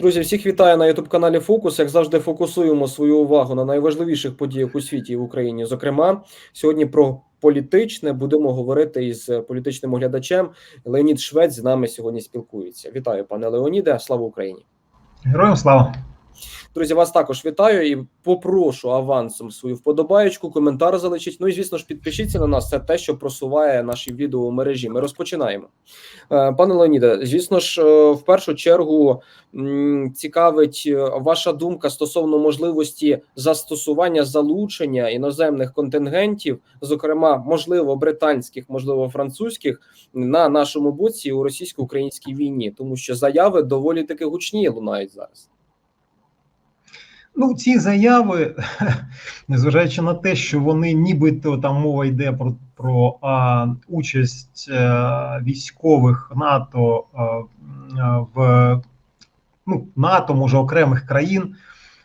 Друзі, всіх вітаю на youtube каналі Фокус. Як завжди, фокусуємо свою увагу на найважливіших подіях у світі і в Україні. Зокрема, сьогодні про політичне будемо говорити із політичним оглядачем. Леонід Швець з нами сьогодні спілкується. Вітаю, пане Леоніде. Слава Україні! Героям слава! Друзі, вас також вітаю і попрошу авансом свою вподобаєчку, коментар залишіть. Ну і звісно ж, підпишіться на нас. Це те, що просуває наші відео мережі. Ми розпочинаємо. Е, Пане Леоніде, звісно ж, е, в першу чергу цікавить е, ваша думка стосовно можливості застосування залучення іноземних контингентів, зокрема, можливо, британських, можливо, французьких, на нашому боці у російсько-українській війні, тому що заяви доволі таки гучні лунають зараз. Ну, ці заяви, незважаючи на те, що вони нібито там мова йде про про а, участь а, військових НАТО а, в ну, НАТО, може окремих країн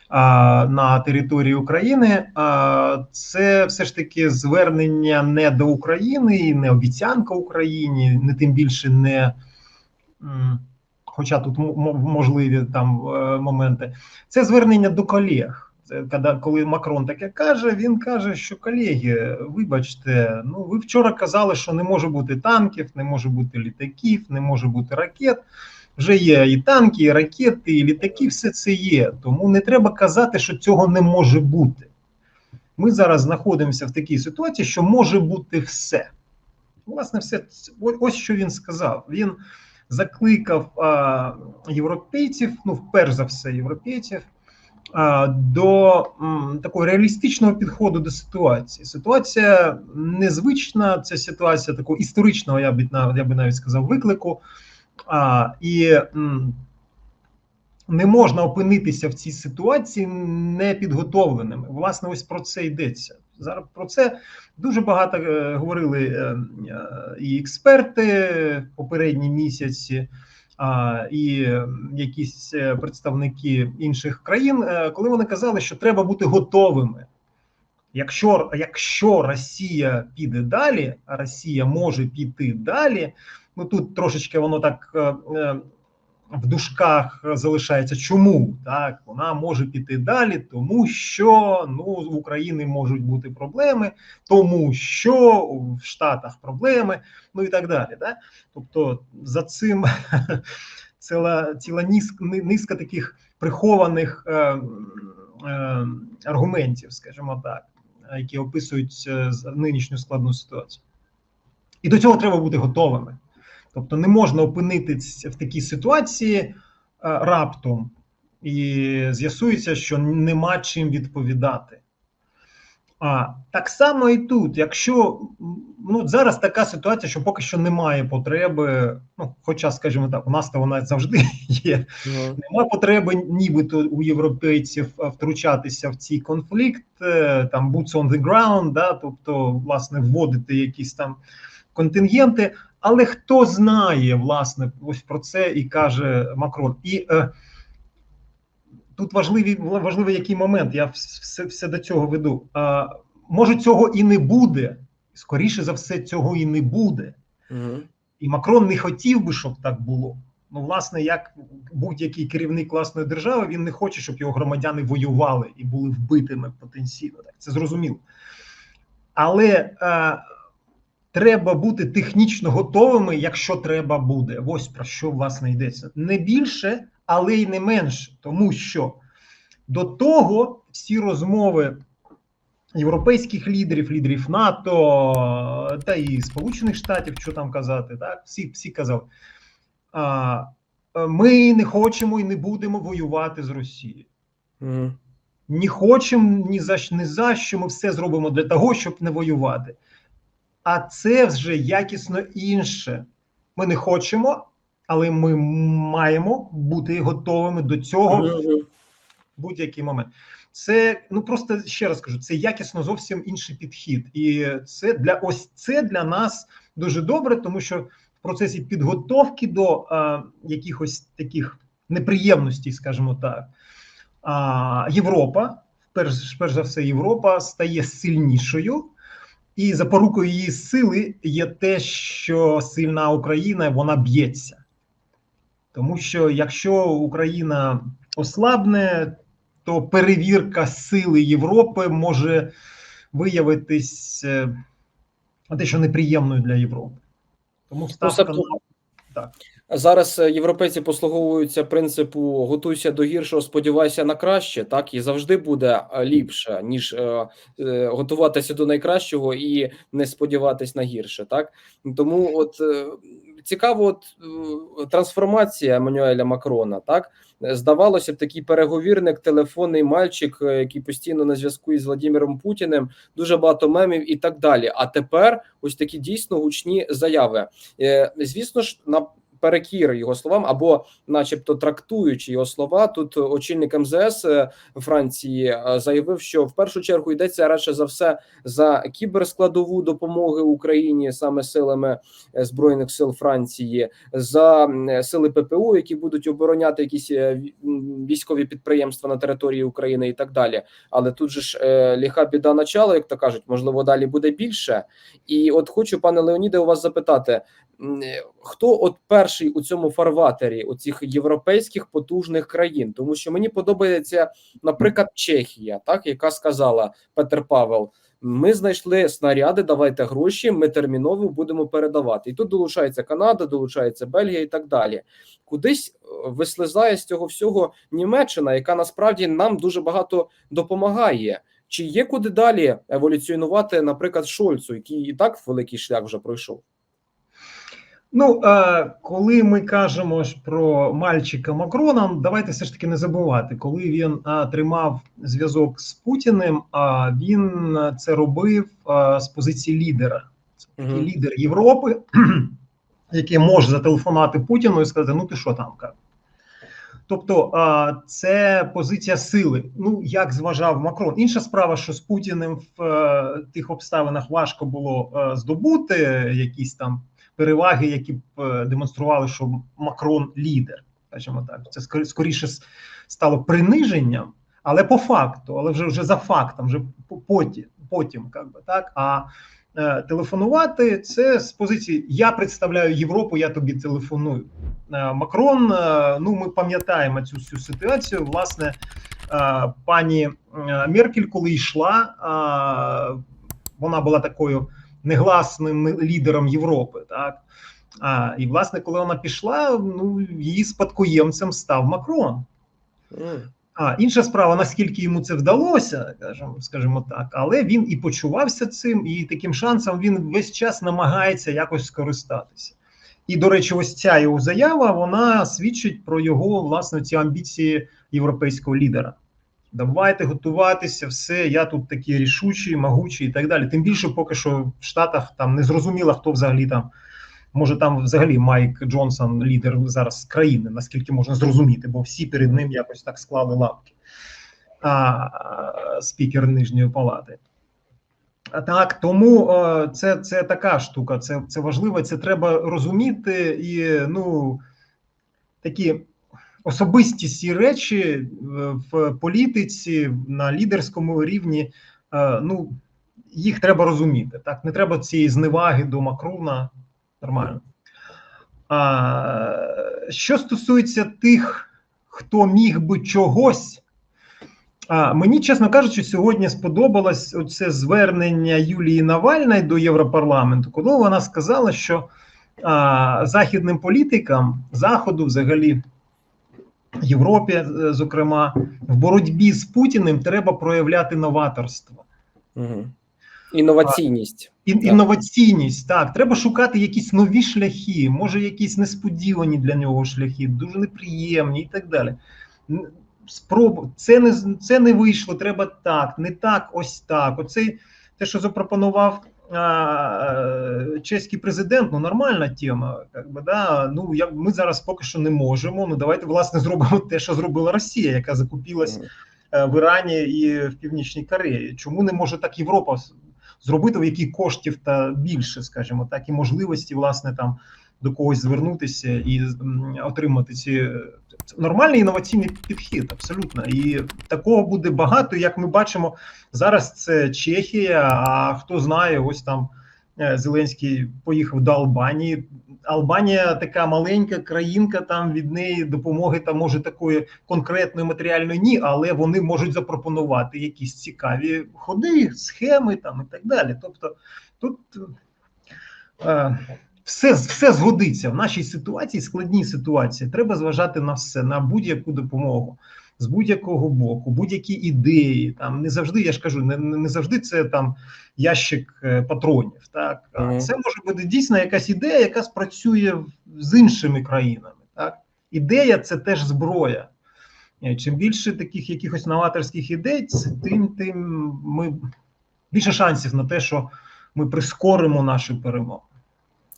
а, на території України, а, це все ж таки звернення не до України, не обіцянка Україні, не тим більше не. М хоча тут можливі там моменти, це звернення до колег. Коли Макрон таке каже, він каже, що колеги, вибачте, ну ви вчора казали, що не може бути танків, не може бути літаків, не може бути ракет. Вже є і танки, і ракети, і літаки, все це є. Тому не треба казати, що цього не може бути. Ми зараз знаходимося в такій ситуації, що може бути все. Власне, все ось що він сказав. Він закликав європейців, ну перш за все, європейців, до такого реалістичного підходу до ситуації. Ситуація незвична, це ситуація такого історичного, я би я би навіть сказав, виклику. А, І не можна опинитися в цій ситуації непідготовленими. Власне, ось про це йдеться. Зараз про це дуже багато е, говорили е, е, і експерти попередні місяці, і якісь представники інших країн, коли вони казали, що треба бути готовими. Якщо якщо Росія піде далі, а Росія може піти далі, ну тут трошечки воно так в душках залишається. Чому так вона може піти далі? Тому що ну в Україні можуть бути проблеми, тому що в Штатах проблеми, ну і так далі. Так? Тобто за цим ціла ціла низка, низка таких прихованих е, е, аргументів, скажімо так, які описують е, нинішню складну ситуацію. І до цього треба бути готовими. Тобто не можна опинитися в такій ситуації е, раптом, і з'ясується, що нема чим відповідати. А так само і тут, якщо ну зараз така ситуація, що поки що немає потреби, ну хоча, скажімо так, у нас то вона завжди є. Yeah. Нема потреби, нібито у європейців втручатися в цей конфлікт, е, там boots on the ground, да, тобто, власне, вводити якісь там контингенти. Але хто знає власне ось про це і каже Макрон. І е, тут важливий важливий який момент. Я все все до цього веду. Е, може, цього і не буде. Скоріше за все, цього і не буде. Угу. І Макрон не хотів би, щоб так було. Ну, власне, як будь-який керівник власної держави, він не хоче, щоб його громадяни воювали і були вбитими потенційно. Так, Це зрозуміло. Але е, треба бути технічно готовими, якщо треба буде. Ось про що власне йдеться. Не більше, але й не менше, тому що до того всі розмови європейських лідерів, лідерів НАТО та і Сполучених Штатів, що там казати, так всі всі казали. А, Ми не хочемо і не будемо воювати з Росією. Mm. Не хочемо ні за ні за що. Ми все зробимо для того, щоб не воювати а це вже якісно інше. Ми не хочемо, але ми маємо бути готовими до цього в будь-який момент. Це ну просто ще раз кажу, це якісно зовсім інший підхід, і це для ось це для нас дуже добре, тому що в процесі підготовки до а, якихось таких неприємностей, скажімо так, а, Європа, перш, перш за все, Європа стає сильнішою. І запорукою її сили є те, що сильна Україна вона б'ється. Тому що якщо Україна ослабне, то перевірка сили Європи може виявитись е, дещо неприємною для Європи. Тому ставка ну, так. Зараз е, європейці послуговуються принципу готуйся до гіршого, сподівайся на краще, так і завжди буде е, ліпше, ніж е, е, готуватися до найкращого і не сподіватись на гірше. Так тому, от е, цікаво, от е, трансформація Еммануеля Макрона. Так здавалося б, такий переговірник, телефонний мальчик, е, який постійно на зв'язку із Владимиром Путіним, дуже багато мемів і так далі. А тепер ось такі дійсно гучні заяви. Е, Звісно ж, на перекір його словам, або, начебто, трактуючи його слова, тут очільник МЗС е, Франції е, заявив, що в першу чергу йдеться радше за все за кіберскладову допомоги Україні саме силами е, збройних сил Франції, за сили ППУ, які будуть обороняти якісь військові підприємства на території України і так далі. Але тут же ж ліха біда начала, як то кажуть, можливо, далі буде більше. І от хочу, пане Леоніде, у вас запитати. Хто от перший у цьому фарватері у цих європейських потужних країн? Тому що мені подобається, наприклад, Чехія, так яка сказала Петер Павел: ми знайшли снаряди, давайте гроші, ми терміново будемо передавати. І тут долучається Канада, долучається Бельгія і так далі. Кудись е, вислизає з цього всього Німеччина, яка насправді нам дуже багато допомагає. Чи є куди далі еволюціонувати, наприклад, Шольцу, який і так великий шлях вже пройшов? Ну, е, коли ми кажемо про мальчика Макрона, давайте все ж таки не забувати, коли він е, тримав зв'язок з Путіним, а він це робив е, з позиції лідера. Це такий лідер Європи, який може зателефонувати Путіну і сказати: ну ти що там? Кар?» Тобто це позиція сили. Ну як зважав Макрон. Інша справа, що з Путіним в тих обставинах важко було здобути якісь там переваги, які б е, демонстрували, що Макрон лідер, скажімо так. Це скорі- скоріше стало приниженням, але по факту, але вже вже за фактом, вже потім, потім как би, так. А е, телефонувати це з позиції Я представляю Європу, я тобі телефоную. Е, Макрон, ну ми пам'ятаємо цю всю ситуацію. Власне, пані Меркель, коли йшла, вона була такою негласним лідером Європи, так. А, і власне, коли вона пішла, ну її спадкоємцем став Макрон. А інша справа, наскільки йому це вдалося, скажімо, скажімо так, але він і почувався цим, і таким шансом він весь час намагається якось скористатися. І, до речі, ось ця його заява вона свідчить про його власне ці амбіції європейського лідера. Давайте готуватися, все, я тут такий рішучий, могучий і так далі. Тим більше, поки що в Штатах там не зрозуміло, хто взагалі там. Може, там взагалі Майк Джонсон, лідер зараз країни, наскільки можна зрозуміти, бо всі перед ним якось так склали лапки. А, спікер Нижньої палати. А Так, тому е, це, це така штука, це, це важливо, це треба розуміти і ну такі особисті речі е, в політиці на лідерському рівні. е, Ну їх треба розуміти. Так, не треба цієї зневаги до Макрона. Нормально. А, що стосується тих, хто міг би чогось. А, мені, чесно кажучи, сьогодні сподобалось це звернення Юлії Навальної до Європарламенту, коли вона сказала, що а, західним політикам Заходу, взагалі Європі, е, зокрема, в боротьбі з Путіним треба проявляти новаторство. Угу. Інноваційність. Ін- Так. Інноваційність, так, треба шукати якісь нові шляхи, може, якісь несподівані для нього шляхи, дуже неприємні і так далі. Спробу це не це не вийшло, треба так, не так, ось так. Оце те, що запропонував а, чеський президент, ну нормальна тема. Як би, да? Ну як ми зараз поки що не можемо. Ну давайте власне зробимо те, що зробила Росія, яка закупілась Мгм. е, в Ірані і в Північній Кореї. Чому не може так Європа зробити, в якій коштів та більше, скажімо так, і можливості, власне, там до когось звернутися і отримати ці це нормальний інноваційний підхід, абсолютно. І такого буде багато. Як ми бачимо, зараз це Чехія. А хто знає, ось там е, Зеленський поїхав до Албанії. Албанія така маленька країнка, там від неї допомоги там може такої конкретної матеріальної ні, але вони можуть запропонувати якісь цікаві ходи, схеми там і так далі. Тобто тут е, все, все згодиться в нашій ситуації, складній ситуації. Треба зважати на все, на будь-яку допомогу. З будь-якого боку, будь-які ідеї, там не завжди, я ж кажу, не, не завжди це там ящик е, патронів. Так А Мгм. це може бути дійсно якась ідея, яка спрацює з іншими країнами. Так, ідея це теж зброя. Е, Чим більше таких якихось новаторських ідей, тим тим ми більше шансів на те, що ми прискоримо нашу перемогу.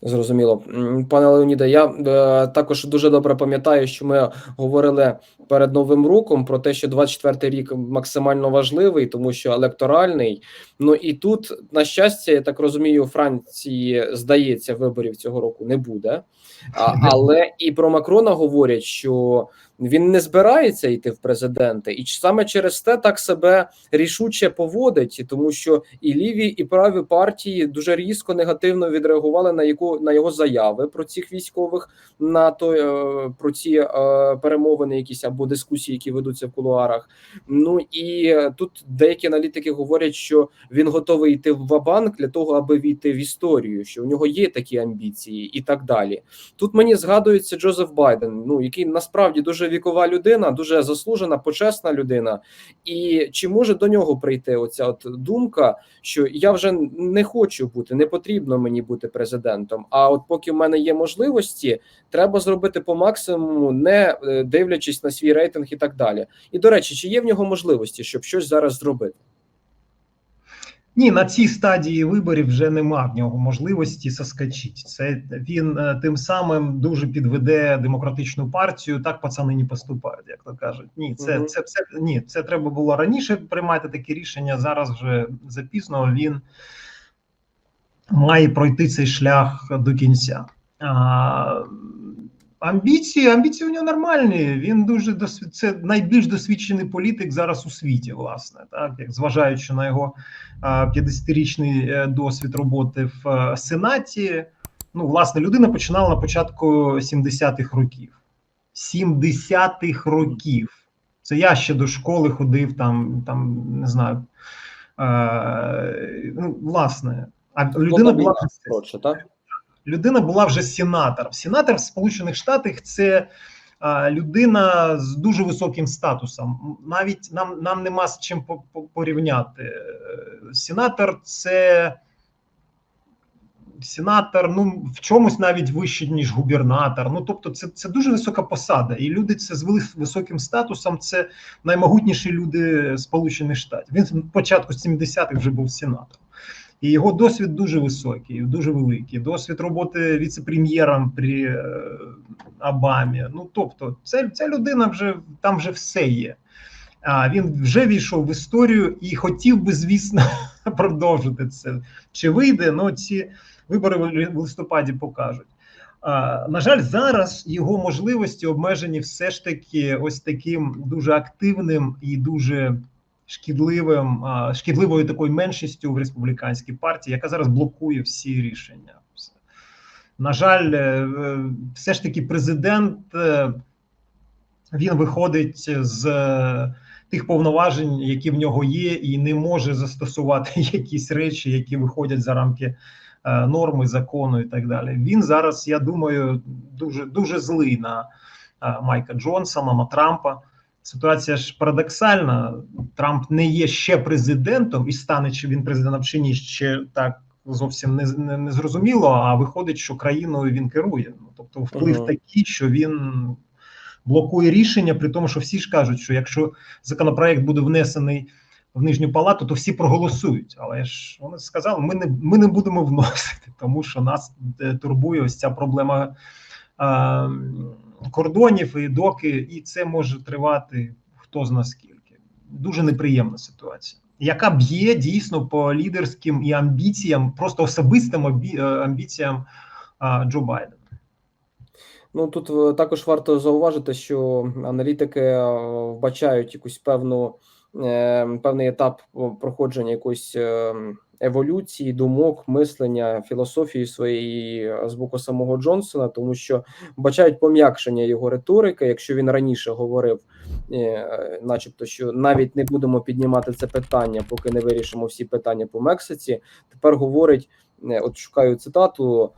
Зрозуміло, пане Леоніде. Я е, також дуже добре пам'ятаю, що ми говорили перед новим роком про те, що 24-й рік максимально важливий, тому що електоральний. Ну і тут, на щастя, я так розумію, Франції здається, виборів цього року не буде. А, але і про Макрона говорять, що він не збирається йти в президенти, і саме через те так себе рішуче поводить, тому що і ліві, і праві партії дуже різко негативно відреагували на яку на його заяви про цих військових на той е, про ці е, перемовини, якісь або дискусії, які ведуться в кулуарах. Ну і тут деякі аналітики говорять, що він готовий йти в вабанк для того, аби війти в історію, що у нього є такі амбіції, і так далі. Тут мені згадується Джозеф Байден, ну який насправді дуже вікова людина, дуже заслужена, почесна людина. І чи може до нього прийти оця от думка, що я вже не хочу бути, не потрібно мені бути президентом. А от поки в мене є можливості, треба зробити по максимуму, не е, дивлячись на свій рейтинг і так далі. І до речі, чи є в нього можливості, щоб щось зараз зробити? Ні, на цій стадії виборів вже нема в нього можливості соскочити. Це він е, тим самим дуже підведе демократичну партію. Так пацани не поступають, як то кажуть. Ні, це, це, це ні, це треба було раніше приймати такі рішення. Зараз вже запізно він має пройти цей шлях до кінця. А, амбіції, амбіції у нього нормальні. Він дуже досвід... це найбільш досвідчений політик зараз у світі, власне, так як зважаючи на його 50-річний е, досвід роботи в е, Сенаті. Ну, власне, людина починала на початку 70-х років. 70-х років. Це я ще до школи ходив, там, там не знаю. Е, ну, власне, а людина була вже так? людина була вже сенатор. Сенатор в Сполучених Штатах це людина з дуже високим статусом. Навіть нам, нам нема з чим по- по- порівняти. Сенатор це сенатор, ну в чомусь навіть вище, ніж губернатор. Ну тобто, це, це дуже висока посада, і люди це з високим статусом. Це наймогутніші люди Сполучених Штатів. Він початку 70-х вже був сенатором. І його досвід дуже високий, дуже великий. Досвід роботи віце-прем'єром при е, Обамі. Ну тобто, це, ця людина вже там вже все є. А він вже війшов в історію і хотів би, звісно, продовжити це. Чи вийде? Ну ці вибори в листопаді покажуть. А, на жаль, зараз його можливості обмежені все ж таки ось таким дуже активним і дуже шкідливим, шкідливою такою меншістю в республіканській партії, яка зараз блокує всі рішення. На жаль, е, все ж таки президент е, він виходить з е, тих повноважень, які в нього є, і не може застосувати якісь речі, які виходять за рамки норми, закону і так далі. Він зараз, я думаю, дуже дуже злий на Майка Джонсона, на Трампа. Ситуація ж парадоксальна. Трамп не є ще президентом, і стане чи він президентом чи ні, ще так зовсім не, не, не зрозуміло. А виходить, що країною він керує. Ну тобто, вплив Ага. такий, що він блокує рішення, при тому, що всі ж кажуть, що якщо законопроект буде внесений в нижню палату, то всі проголосують. Але ж вони сказали, ми не ми не будемо вносити, тому що нас е, турбує ось ця проблема е, кордонів і доки, і це може тривати хто зна скільки. Дуже неприємна ситуація, яка б'є дійсно по лідерським і амбіціям, просто особистим е, амбіціям Джо Байдена. Ну тут е, також варто зауважити, що аналітики е, вбачають якусь певну певний етап проходження якоїсь е, еволюції думок, мислення, філософії своєї е, з боку самого Джонсона, тому що бачають пом'якшення його риторики. Якщо він раніше говорив, е, начебто, що навіть не будемо піднімати це питання, поки не вирішимо всі питання по Мексиці. Тепер говорить, е, от шукаю цитату.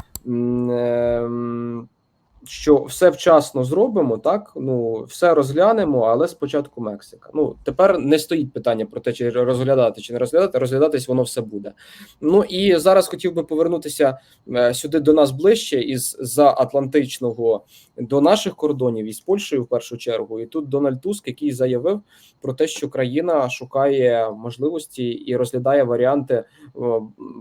Що все вчасно зробимо, так ну все розглянемо, але спочатку Мексика. Ну тепер не стоїть питання про те, чи розглядати чи не розглядати. Розглядатись воно все буде. Ну і зараз хотів би повернутися е, сюди до нас ближче із за Атлантичного до наших кордонів із Польщею в першу чергу. І тут Дональд Туск, який заявив про те, що країна шукає можливості і розглядає варіанти е,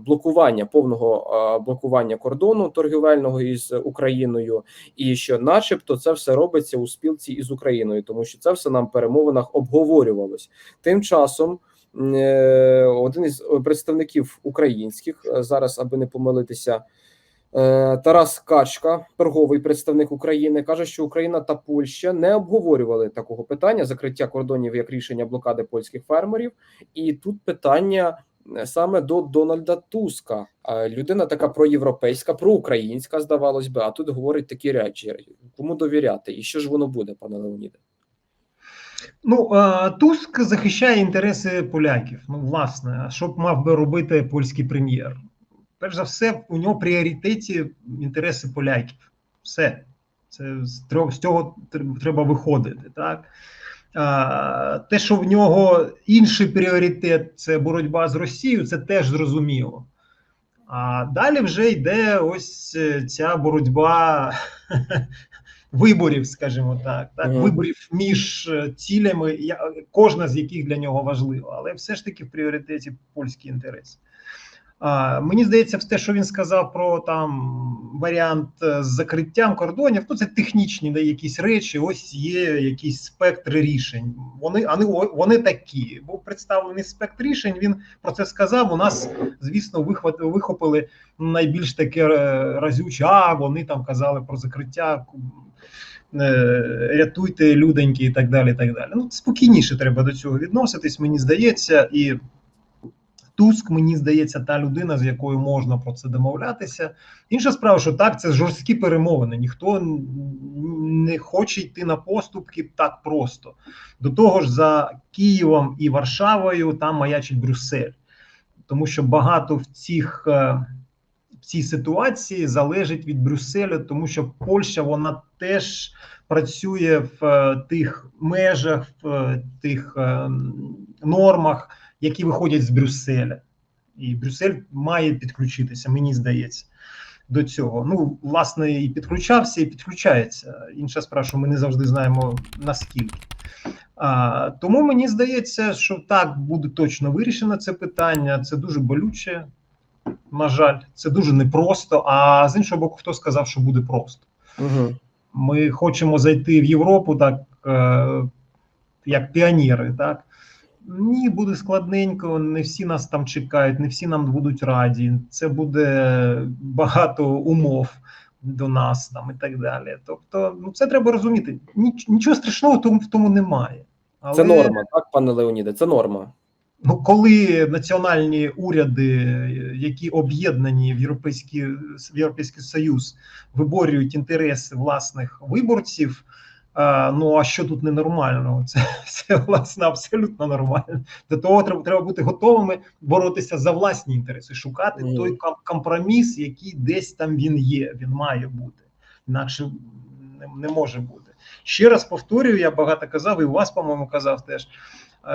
блокування повного е, блокування кордону торгівельного із Україною і що, начебто, це все робиться у спілці із Україною, тому що це все нам в перемовинах обговорювалось. Тим часом е, один із представників українських е, зараз, аби не помилитися. е, Тарас Качка, торговий представник України, каже, що Україна та Польща не обговорювали такого питання закриття кордонів як рішення блокади польських фермерів, і тут питання саме до Дональда Туска. Людина така проєвропейська, проукраїнська, здавалось би, а тут говорить такі речі. Кому довіряти? І що ж воно буде, пане Леоніде? Ну, Туск захищає інтереси поляків. Ну, власне, що б мав би робити польський прем'єр? Перш за все, у нього пріоритеті інтереси поляків. Все. Це з цього треба виходити. Так? Те, що в нього інший пріоритет це боротьба з Росією, це теж зрозуміло. А далі вже йде ось е, ця боротьба виборів, скажімо так, так Мгм. виборів між е, цілями, кожна з яких для нього важлива, але все ж таки в пріоритеті польські інтереси. Мені здається, те, що він сказав про там варіант е, з закриттям кордонів, ну це технічні да, якісь речі. Ось є якийсь спектр рішень. Вони вони, вони такі. Був представлений спектр рішень. Він про це сказав. У нас, звісно, вихопили найбільш таке е, разюче. А вони там казали про закриття. е, Рятуйте люденьки і так далі. і так далі. Ну, спокійніше треба до цього відноситись, мені здається, і Туск, мені здається, та людина, з якою можна про це домовлятися. Інша справа, що так, це жорсткі перемовини. Ніхто не хоче йти на поступки так просто. До того ж, за Києвом і Варшавою там маячить Брюссель, тому що багато в цих. е, цій ситуації залежить від Брюсселя, тому що Польща вона теж працює в е, тих межах, в е, тих нормах, які виходять з Брюсселя. І Брюссель має підключитися, мені здається, до цього. Ну, власне, і підключався, і підключається. Інша справа, що ми не завжди знаємо наскільки. А, тому мені здається, що так буде точно вирішено це питання. Це дуже болюче. На жаль, це дуже непросто. А з іншого боку, хто сказав, що буде просто? Угу. Ми хочемо зайти в Європу так, е, як піонери, так. Ні, буде складненько, не всі нас там чекають, не всі нам будуть раді. Це буде багато умов до нас там і так далі. Тобто, ну це треба розуміти. Ніч, нічого страшного в тому, в тому немає. Але, Це норма, так, пане Леоніде, це норма. Ну, коли національні уряди, які об'єднані в Європейський, в Європейський Союз, виборюють інтереси власних виборців. Ну а що тут ненормального? Це, це власне абсолютно нормально. До того треба, треба бути готовими боротися за власні інтереси, шукати Мгм. той ком- компроміс, який десь там він є, він має бути. Інакше не, не може бути. Ще раз повторюю, я багато казав, і у вас, по-моєму, казав теж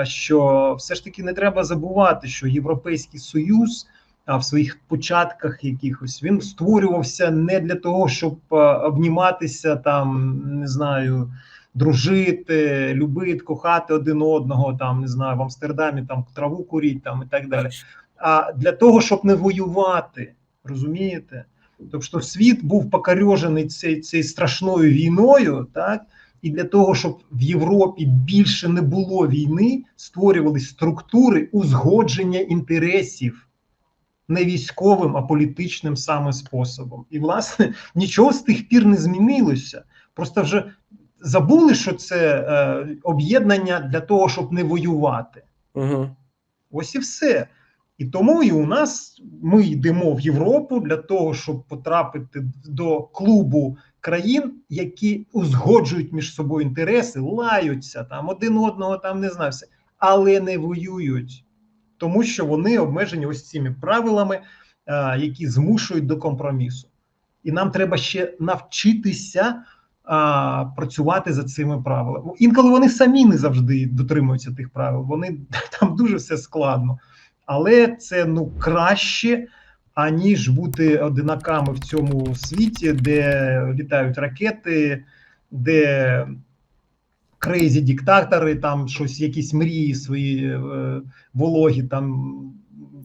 що все ж таки не треба забувати, що Європейський Союз а, в своїх початках якихось він створювався не для того, щоб обніматися там, не знаю, дружити, любити, кохати один одного, там не знаю, в Амстердамі там траву куріть там і так далі. А для того, щоб не воювати, розумієте? Тобто світ був покорьожений цей, цей страшною війною, так і для того, щоб в Європі більше не було війни, створювались структури узгодження інтересів не військовим, а політичним саме способом. І, власне, нічого з тих пір не змінилося. Просто вже забули, що це е, об'єднання для того, щоб не воювати. Угу. Ось і все. І тому і у нас ми йдемо в Європу для того, щоб потрапити до клубу країн, які узгоджують між собою інтереси, лаються там один одного, там не знаю все, але не воюють, тому що вони обмежені ось цими правилами, які змушують до компромісу. І нам треба ще навчитися а, працювати за цими правилами. Інколи вони самі не завжди дотримуються тих правил. Вони там дуже все складно, але це ну краще. Аніж бути одинаками в цьому світі, де літають ракети, де крейзі диктатори, там щось, якісь мрії свої е, вологі там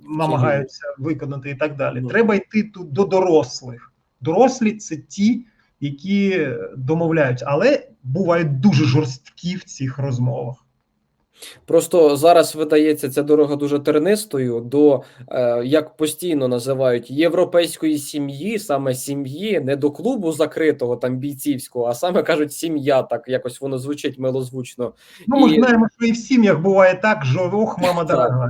намагаються виконати і так далі. Ну. Треба йти тут до дорослих. Дорослі це ті, які домовляються, але бувають дуже жорсткі в цих розмовах. Просто зараз видається ця дорога дуже тернистою до, е, як постійно називають, європейської сім'ї, саме сім'ї, не до клубу закритого там бійцівського, а саме кажуть сім'я. Так якось воно звучить милозвучно. Ну, ми І- знаємо, що і в сім'ях буває так, що ох, мама дорога.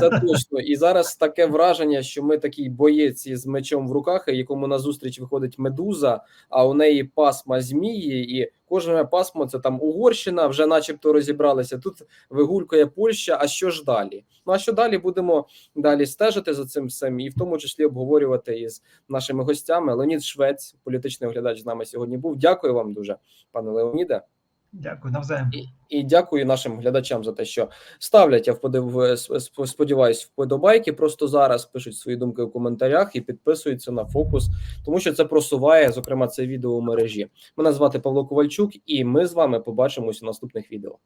Це точно. І зараз таке враження, що ми такий боєць із мечом в руках, якому назустріч виходить медуза, а у неї пасма змії, і кожне пасмо це там Угорщина, вже начебто розібралися. Тут вигулькує Польща. А що ж далі? Ну а що далі будемо далі стежити за цим всім, і в тому числі обговорювати із нашими гостями. Леонід Швець, політичний оглядач, з нами сьогодні був. Дякую вам дуже, пане Леоніде. Дякую, навзаєм. І, і дякую нашим глядачам за те, що ставлять. Я вподив, сп- сподіваюсь, вподобайки. Просто зараз пишуть свої думки у коментарях і підписуються на фокус, тому що це просуває, зокрема, це відео у мережі. Мене звати Павло Ковальчук, і ми з вами побачимось у наступних відео.